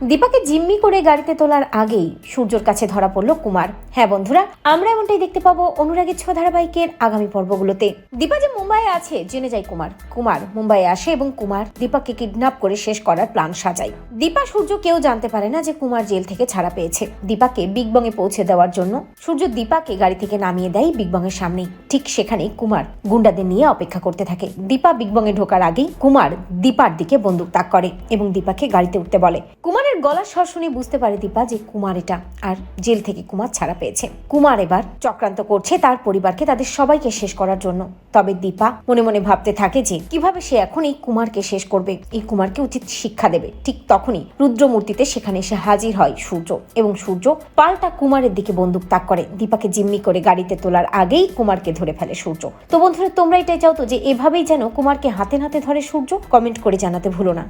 দীপাকে জিম্মি করে গাড়িতে তোলার আগেই সূর্যর কাছে ধরা পড়ল কুমার। হ্যাঁ বন্ধুরা, আমরা এমনটাই দেখতে পাবো অনুরাগের ছ ধারাবাহিকের আগামী পর্বগুলোতে। দীপা যে মুম্বাইয়ে আছে, জেনে যায় কুমার। কুমার মুম্বাইয়ে আসে এবং কুমার দীপাকে কিডন্যাপ করে শেষ করার প্ল্যান সাজায়। দীপা সূর্য কেউ জানতে পারে না যে কুমার জেল থেকে ছাড়া পেয়েছে। দীপাকে বিগ বং এ পৌঁছে দেওয়ার জন্য সূর্য দীপাকে গাড়ি থেকে নামিয়ে দেয় বিগ বং এর সামনেই। ঠিক সেখানে কুমার গুন্ডাদের নিয়ে অপেক্ষা করতে থাকে। দীপা বিগ বং এ ঢোকার আগেই কুমার দীপার দিকে বন্দুক তাক করে এবং দীপাকে গাড়িতে উঠতে বলে। কুমারের গলার স্বর বুঝতে পারে দীপা যে কুমার এটা, আর জেল থেকে কুমার ছাড়া পেয়েছে। কুমার এবার চক্রান্ত করছে তার পরিবারকে, তাদের সবাইকে শেষ করার জন্য। তবে দীপা মনে মনে ভাবতে থাকে যে, কীভাবে সে এখন এই কুমারকে শেষ করবে? এই কুমারকে উচিত শিক্ষা দেবে। ঠিক তখনই রুদ্রমূর্তিতে সেখানে এসে হাজির হয় সূর্য। এবং সূর্য পাল্টা কুমারের দিকে বন্দুক তাক করে। দীপাকে জিম্মি করে গাড়িতে তোলার আগেই কুমারকে ধরে ফেলে সূর্য। তো বন্ধুরা, তোমরা এটাই চাও তো যে এভাবেই যেন কুমারকে হাতে নাতে ধরে সূর্য? কমেন্ট করে জানাতে ভুলো না।